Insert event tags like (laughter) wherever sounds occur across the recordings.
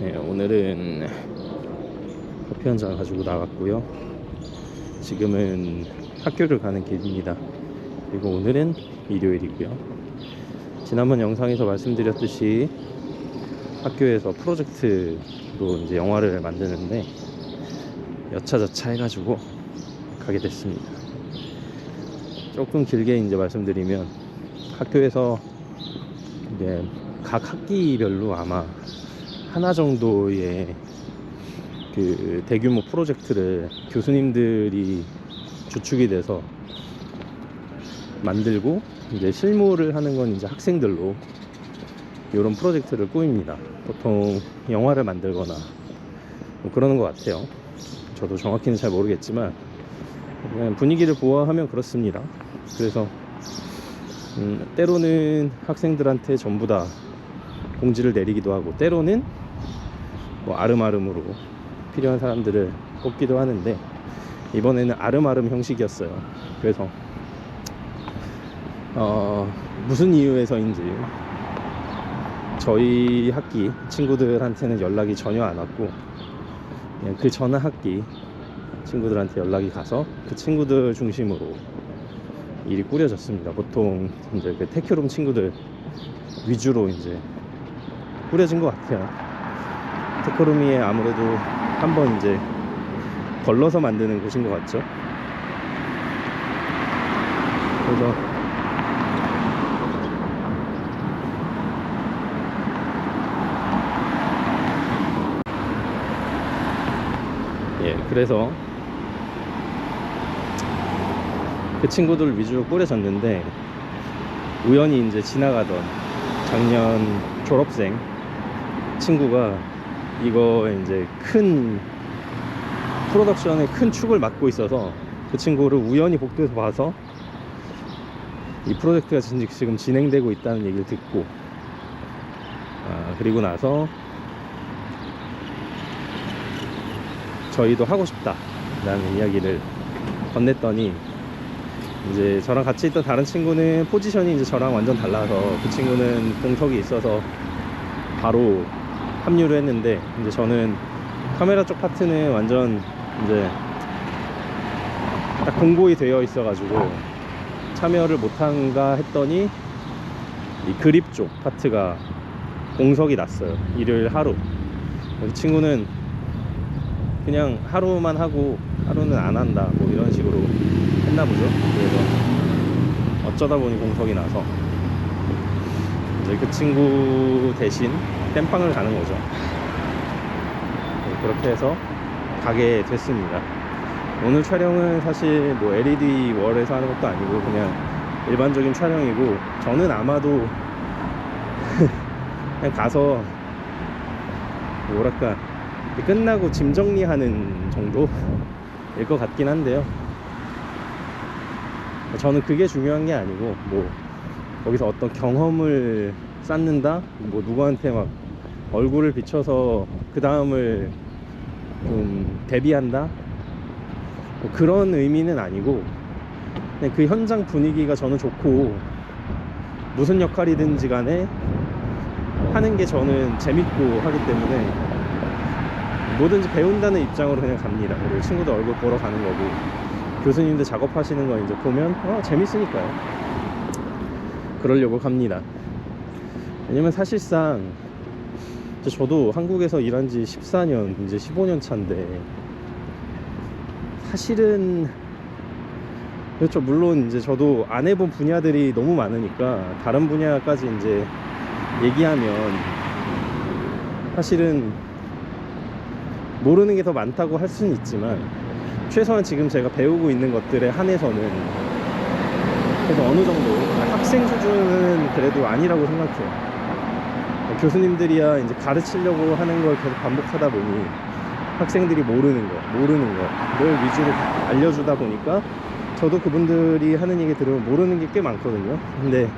네, 오늘은 커피 한 잔 가지고 나갔고요. 지금은 학교를 가는 길입니다. 그리고 오늘은 일요일이고요. 지난번 영상에서 말씀드렸듯이 학교에서 프로젝트로 이제 영화를 만드는데 여차저차 해가지고 가게 됐습니다. 조금 길게 이제 말씀드리면 학교에서 이제 각 학기별로 아마 하나 정도의 그 대규모 프로젝트를 교수님들이 주축이 돼서 만들고 이제 실무를 하는 건 이제 학생들로 이런 프로젝트를 꾸밉니다. 보통 영화를 만들거나 뭐 그러는 것 같아요. 저도 정확히는 잘 모르겠지만 분위기를 보아하면 그렇습니다. 그래서 음, 때로는 학생들한테 전부 다 공지를 내리기도 하고 때로는 뭐 아름아름으로 필요한 사람들을 뽑기도 하는데 이번에는 아름아름 형식이었어요. 그래서 어, 무슨 이유에서인지 저희 학기 친구들한테는 연락이 전혀 안 왔고 그냥 그 전 학기 친구들한테 연락이 가서 그 친구들 중심으로 일이 꾸려졌습니다. 보통 이제 그 테큐룸 친구들 위주로 이제 꾸려진 것 같아요. 테크루미에 아무래도 한번 이제 걸러서 만드는 곳인 것 같죠. 그래서 예, 그래서 그 친구들 위주로 꾸려졌는데 우연히 이제 지나가던 작년 졸업생 친구가 이거 이제 큰 프로덕션의 큰 축을 맡고 있어서 그 친구를 우연히 복도에서 봐서 이 프로젝트가 진- 지금 진행되고 있다는 얘기를 듣고 아, 그리고 나서 저희도 하고 싶다 라는 이야기를 건넸더니 이제 저랑 같이 있던 다른 친구는 포지션이 이제 저랑 완전 달라서 그 친구는 공석이 있어서 바로 합류를 했는데 이제 저는 카메라 쪽 파트는 완전 이제 딱 공고히 되어 있어 가지고 참여를 못한가 했더니 이 그립 쪽 파트가 공석이 났어요. 일요일 하루. 그 친구는 그냥 하루만 하고 하루는 안 한다 뭐 이런 식으로 했나 보죠. 그래서 어쩌다 보니 공석이 나서 이제 그 친구 대신 땜빵을 가는 거죠. 네, 그렇게 해서 가게 됐습니다. 오늘 촬영은 사실 뭐 LED 월에서 하는 것도 아니고 그냥 일반적인 촬영이고 저는 아마도 (laughs) 그냥 가서 뭐랄까 끝나고 짐 정리하는 정도일 것 같긴 한데요. 저는 그게 중요한 게 아니고 뭐 거기서 어떤 경험을 쌓는다, 뭐 누구한테 막 얼굴을 비춰서 그 다음을 좀 대비한다, 뭐 그런 의미는 아니고 그 현장 분위기가 저는 좋고 무슨 역할이든지 간에 하는 게 저는 재밌고 하기 때문에 뭐든지 배운다는 입장으로 그냥 갑니다. 그리고 친구들 얼굴 보러 가는 거고 교수님들 작업하시는 거 이제 보면 어, 재밌으니까요. 그러려고 갑니다. 왜냐면 사실상 저도 한국에서 일한 지 14년, 이제 15년 차인데 사실은 그렇죠. 물론 이제 저도 안 해본 분야들이 너무 많으니까 다른 분야까지 이제 얘기하면 사실은 모르는 게 더 많다고 할 수는 있지만 최소한 지금 제가 배우고 있는 것들에 한해서는 그래서 어느 정도 학생 수준은 그래도 아니라고 생각해요. 교수님들이야 이제 가르치려고 하는 걸 계속 반복하다 보니 학생들이 모르는 거, 모르는 거 를 위주로 알려주다 보니까 저도 그분들이 하는 얘기 들으면 모르는 게 꽤 많거든요. 근데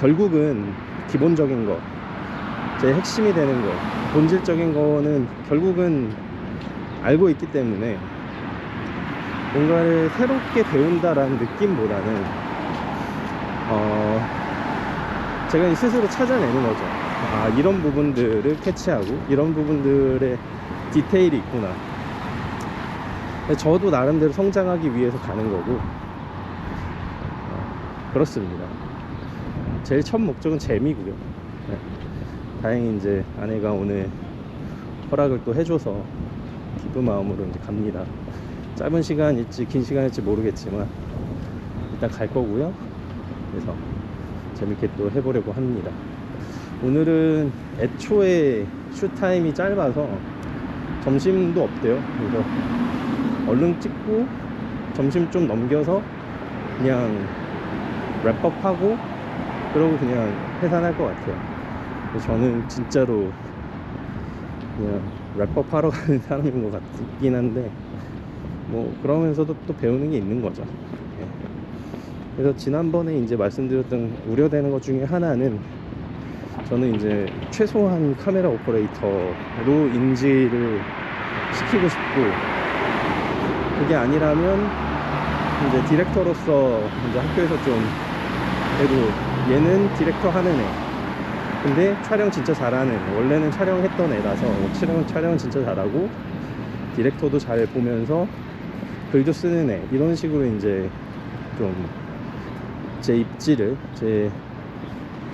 결국은 기본적인 거, 제 핵심이 되는 거, 본질적인 거는 결국은 알고 있기 때문에 뭔가를 새롭게 배운다라는 느낌보다는 어 제가 스스로 찾아내는 거죠. 아 이런 부분들을 캐치하고 이런 부분들의 디테일이 있구나. 저도 나름대로 성장하기 위해서 가는 거고. 어, 그렇습니다. 제일 첫 목적은 재미고요. 네. 다행히 이제 아내가 오늘 허락을 또 해줘서 기쁜 마음으로 이제 갑니다. 짧은 시간일지 긴 시간일지 모르겠지만 일단 갈 거고요. 그래서 재밌게 또 해보려고 합니다 오늘은 애초에 슈타임이 짧아서 점심도 없대요. 그래서 얼른 찍고 점심 좀 넘겨서 그냥 랩업하고 그러고 그냥 해산할 것 같아요. 저는 진짜로 그냥 랩업 하러 (laughs) 가는 사람인 것 같긴 한데 뭐 그러면서도 또 배우는 게 있는 거죠. 예. 그래서 지난번에 이제 말씀드렸던 우려되는 것 중에 하나는 저는 이제 최소한 카메라 오퍼레이터로 인지를 시키고 싶고 그게 아니라면 이제 디렉터로서 이제 학교에서 좀 그래도 얘는 디렉터 하는 애 근데 촬영 진짜 잘하는 애. 원래는 촬영했던 애라서 촬영, 촬영 진짜 잘하고 디렉터도 잘 보면서 글도 쓰는 애 이런 식으로 이제 좀 제 입지를 제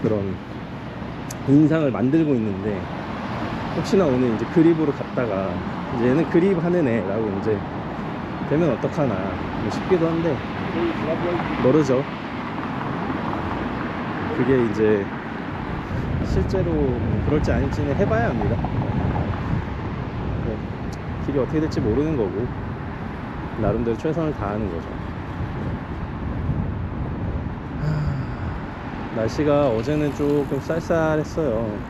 그런 인상을 만들고 있는데 혹시나 오늘 이제 그립으로 갔다가 이제 얘는 그립 하는 애라고 이제 되면 어떡하나. 뭐 싶기도 한데 모르죠. 그게 이제 실제로 뭐 그럴지 아닐지는 해봐야 합니다. 네. 길이 어떻게 될지 모르는 거고 나름대로 최선을 다하는 거죠 날씨가 어제는 조금 쌀쌀했어요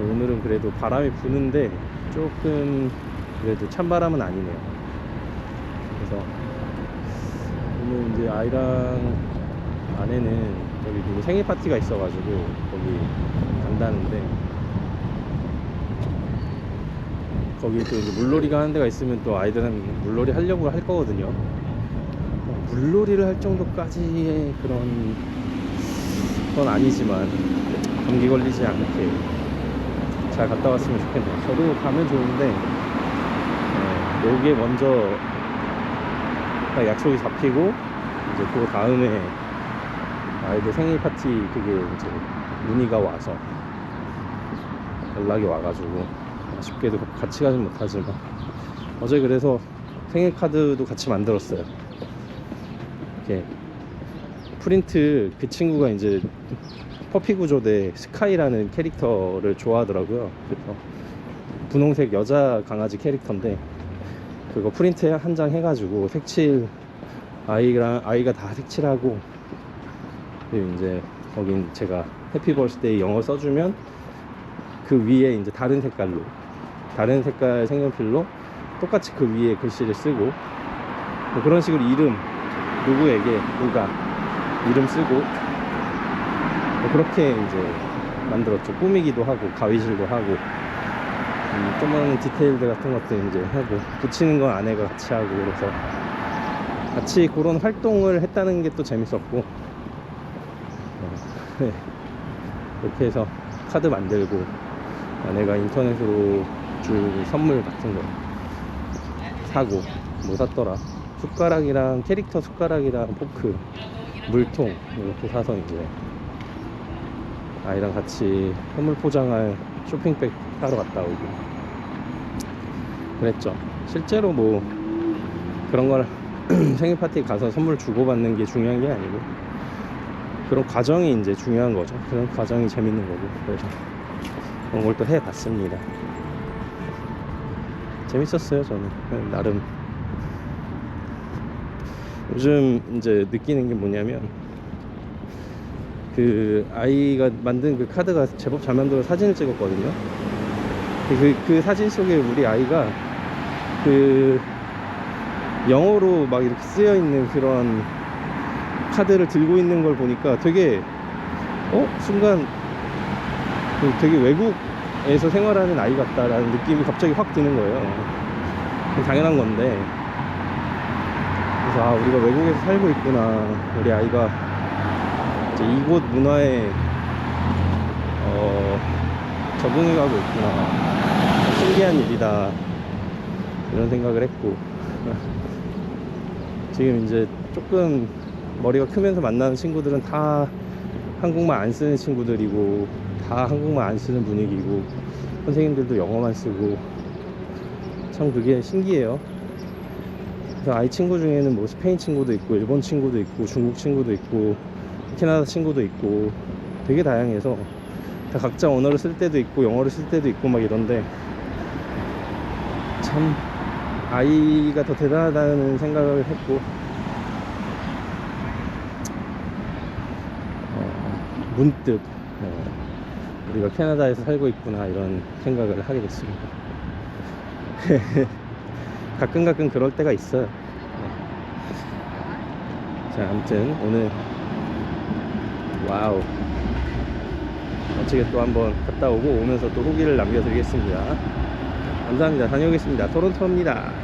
오늘은 그래도 바람이 부는데 조금 그래도 찬바람은 아니네요 그래서 오늘 이제 아이랑 아내는 저기 누구 생일 파티가 있어가지고 거기 간다는데 거기 또 이제 물놀이가 하는 데가 있으면 또 아이들은 물놀이 하려고 할 거거든요. 어, 물놀이를 할 정도까지의 그런 건 아니지만 감기 걸리지 않게 잘 갔다 왔으면 좋겠네요. 저도 가면 좋은데 네, 요게 먼저 딱 약속이 잡히고 이제 그 다음에 아이들 생일 파티 그게 이제 문의가 와서 연락이 와가지고 아쉽게도 같이 가진 못하지만 어제 그래서 생일 카드도 같이 만들었어요. 이렇게 프린트 그 친구가 이제 퍼피 구조대 스카이라는 캐릭터를 좋아하더라고요. 그래서 분홍색 여자 강아지 캐릭터인데 그거 프린트 한 장 해가지고 색칠 아이랑 아이가 다 색칠하고 그리고 이제 거긴 제가 해피 버스데이 영어 써주면 그 위에 이제 다른 색깔로 다른 색깔 색연필로 똑같이 그 위에 글씨를 쓰고 뭐 그런 식으로 이름 누구에게 누가 이름 쓰고. 뭐 그렇게 이제 만들었죠. 꾸미기도 하고 가위질도 하고. 음, 조그만 디테일들 같은 것도 이제 하고 붙이는 건 아내가 같이 하고 그래서 같이 그런 활동을 했다는 게 또 재밌었고. 어, 네. (laughs) 이렇게 해서 카드 만들고 아내가 인터넷으로 줄 선물 같은 거 사고 뭐 샀더라. 숟가락이랑 캐릭터 숟가락이랑 포크 물통 이렇게 사서 이제 아이랑 같이 선물 포장할 쇼핑백 사러 갔다 오고 그랬죠. 실제로 뭐 그런 걸 (clears throat) 생일 파티 가서 선물 주고받는 게 중요한 게 아니고 그런 과정이 이제 중요한 거죠. 그런 과정이 재밌는 거고 그래서 그런 걸 또 해봤습니다. 재밌었어요 저는. 나름 요즘 이제 느끼는 게 뭐냐면 그 아이가 만든 그 카드가 제법 잘 만들어 사진을 찍었거든요. 그, 그 사진 속에 우리 아이가 그 영어로 막 이렇게 쓰여 있는 그런 카드를 들고 있는 걸 보니까 되게 어? 순간 그 되게 외국에서 생활하는 아이 같다라는 느낌이 갑자기 확 드는 거예요. 당연한 건데 그래서 아 우리가 외국에서 살고 있구나 우리 아이가 이제 이곳 문화에 어 적응해가고 있구나. 신기한 일이다. 이런 생각을 했고. (laughs) 지금 이제 조금 머리가 크면서 만나는 친구들은 다 한국말 안 쓰는 친구들이고, 다 한국말 안 쓰는 분위기고, 선생님들도 영어만 쓰고, 참 그게 신기해요. 그래서 아이 친구 중에는 뭐 스페인 친구도 있고, 일본 친구도 있고, 중국 친구도 있고, 캐나다 친구도 있고, 되게 다양해서 다 각자 언어를 쓸 때도 있고 영어를 쓸 때도 있고 막 이런데 참 아이가 더 대단하다는 생각을 했고 어, 문득 어, 우리가 캐나다에서 살고 있구나 이런 생각을 하게 됐습니다. (laughs) 가끔 가끔 그럴 때가 있어요. 네. 자, 아무튼 오늘 와우 멋지게 또 한번 갔다 오고 오면서 또 후기를 남겨드리겠습니다. 감사합니다. 다녀오겠습니다. 토론토입니다.